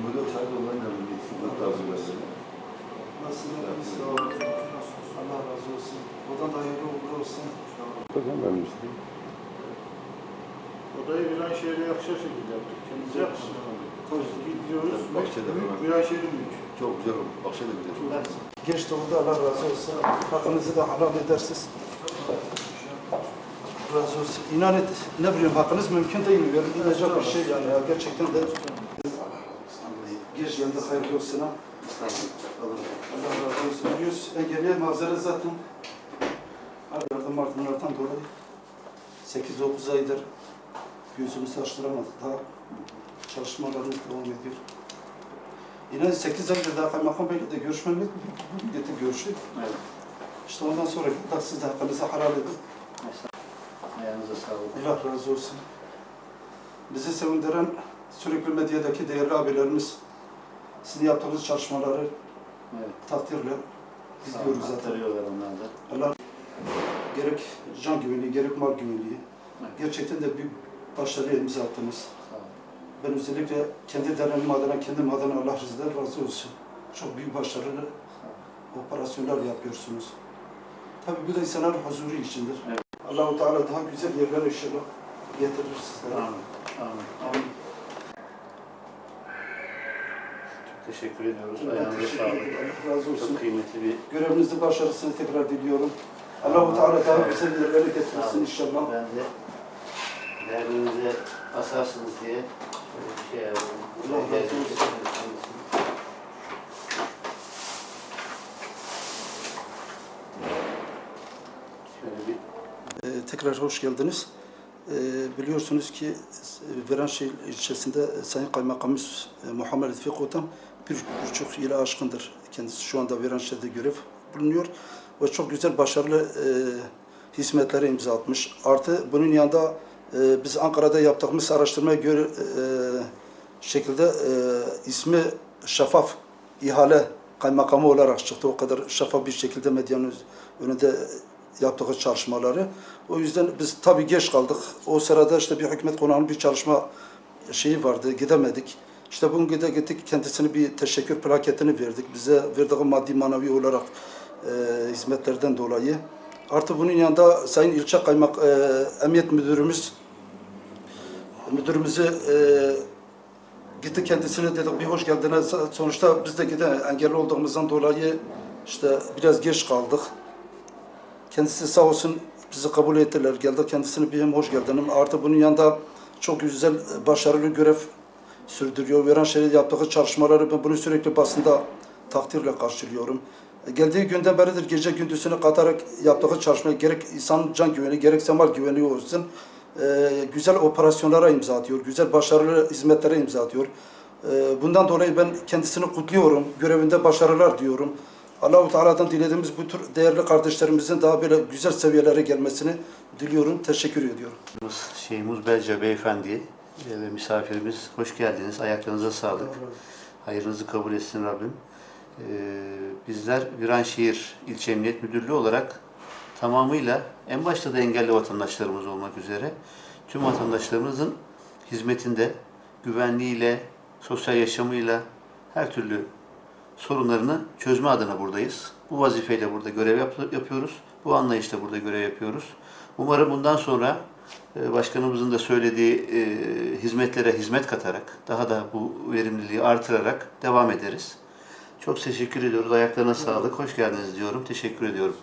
24 saat online lazım mesela. Nasılsınız? Sağ olun. Allah razı olsun. Odan da hayırlı uğurlu olsun. Vermiştim. Odayı Viranşehir'e yakışır şekilde yaptık. Kendisi yapsın. Gidiyoruz. Bahçede falan. Viranşehir'in büyük. Çok güzel oldu. Da güzel. Geç de oldu Allah razı olsun. Hakkınızı da helal edersiniz. Razı olsun. İnan et, ne bileyim hakkınız mümkün değil mi? Verilecek bir şey yani. Ya. Gerçekten de geldi hayırlı olsun. Allah razı olsun. Yüz engelliye mazeret zaten. Yardım ardımlardan dolayı 8-9 aydır gözümüzü açtıramadık. Daha çalışmalarımız devam ediyor. Yine 8 aydır daha kaymakam beyle de görüşmem yok. Bugün getir görüştük. Evet. İşte ondan sonra da siz de hakkınızı helal edin. Ayağınıza sağlık. Allah razı olsun. Bizi sevindiren sürekli medyadaki değerli abilerimiz sizin yaptığınız çalışmaları Evet. takdirle izliyoruz zaten. Onlar da. Allah gerek can güvenliği, gerek mal güvenliği. Evet. Gerçekten de büyük başarıya imza attınız. Ben özellikle kendi derneğim adına, kendim adına Allah sizden razı olsun. Çok büyük başarılı operasyonlar yapıyorsunuz. Tabii bu da insanların huzuru içindir. Evet. Allahu Teala daha güzel yerler inşallah getirir sizlere. Amin. Amin. Amin. Çok teşekkür ediyoruz. Ben Ayağınıza teşekkür sağlık. ederim. Razı olsun. Çok kıymetli bir Görevinizde başarısını tekrar diliyorum. Allahu Teala daha güzel yerlere getirsin inşallah. Ben de değerlerinize basarsınız diye şöyle bir şey yapıyorum. Allah razı olsun. Şöyle bir Ee, tekrar hoş geldiniz. Ee, biliyorsunuz ki e, Viranşehir ilçesinde Sayın Kaymakamımız e, Muhammed Lütfi Kotan bir buçuk yılı aşkındır. Kendisi şu anda Viranşehir'de görev bulunuyor ve çok güzel başarılı e, hizmetlere imza atmış. Artı bunun yanında e, biz Ankara'da yaptığımız araştırmaya göre e, şekilde e, ismi şeffaf ihale kaymakamı olarak çıktı. O kadar şeffaf bir şekilde medyanın önünde yaptığı çalışmaları. O yüzden biz tabii geç kaldık. O sırada işte bir hükümet konağının bir çalışma şeyi vardı, gidemedik. İşte bugün de gittik, kendisine bir teşekkür plaketini verdik. Bize verdiği maddi manevi olarak e, hizmetlerden dolayı. Artı bunun yanında Sayın İlçe Kaymak, e, Emniyet Müdürümüz müdürümüzü e, gitti kendisine dedik bir hoş geldiniz. Sonuçta biz de gide engelli olduğumuzdan dolayı işte biraz geç kaldık. Kendisi sağ olsun bizi kabul ettiler. Geldi kendisine bir hem hoş geldin. Artı bunun yanında çok güzel, başarılı görev sürdürüyor. Viranşehir'de yaptığı çalışmaları ben bunu sürekli basında takdirle karşılıyorum. E, Geldiği günden beridir gece gündüzünü katarak yaptığı çalışma gerek insan can güveni gerekse mal güveni olsun. e, güzel operasyonlara imza atıyor. Güzel başarılı hizmetlere imza atıyor. E, bundan dolayı ben kendisini kutluyorum. Görevinde başarılar diyorum. Allahu Teala'dan dilediğimiz bu tür değerli kardeşlerimizin daha böyle güzel seviyelere gelmesini diliyorum. Teşekkür ediyorum. Şeyhimiz Belce Beyefendi ve misafirimiz hoş geldiniz. Ayaklarınıza sağlık. Hayırınızı kabul etsin Rabbim. Ee, bizler Viranşehir İlçe Emniyet Müdürlüğü olarak tamamıyla en başta da engelli vatandaşlarımız olmak üzere tüm vatandaşlarımızın hizmetinde güvenliğiyle, sosyal yaşamıyla her türlü sorunlarını çözme adına buradayız. Bu vazifeyle burada görev yap- yapıyoruz. Bu anlayışla burada görev yapıyoruz. Umarım bundan sonra başkanımızın da söylediği e, hizmetlere hizmet katarak, daha da bu verimliliği artırarak devam ederiz. Çok teşekkür ediyoruz. Ayaklarına sağlık. Hoş geldiniz diyorum. Teşekkür ediyorum.